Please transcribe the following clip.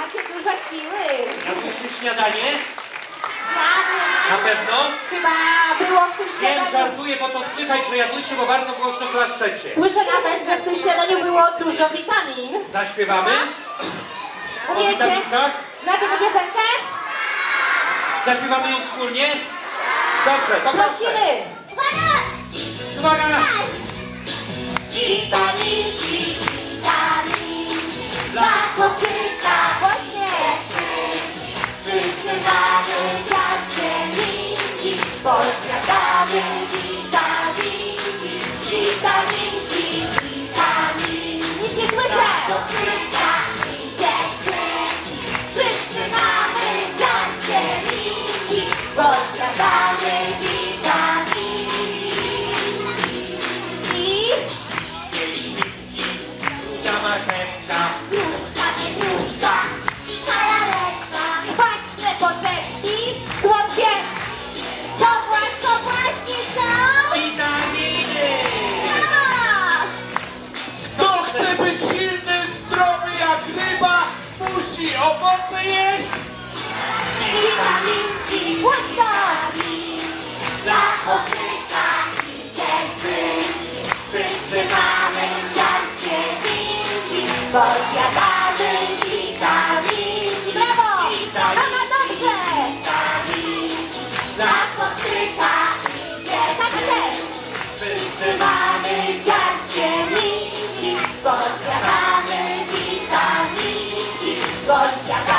macie dużo siły. Jadłyście śniadanie? Jadłem. Na pewno? Chyba było w tym Wiem, śniadaniu. żartuję, bo to słychać, że jadłyście, bo bardzo głośno klaszczecie. Słyszę nawet, że w tym śniadaniu było dużo witamin. Zaśpiewamy? O witaminkach? Znacie tę piosenkę? Zaśpiewamy ją wspólnie? Dobrze, to proszę. Prosimy. Uwaga! Witaminki, ciasteczki, bo zjadamy witaminki, owoce jeść. Witaminki, głośno! Dla chłopczyka i dziewczynki Wszyscy mamy ciarskie winki Bo zjadamy 呀！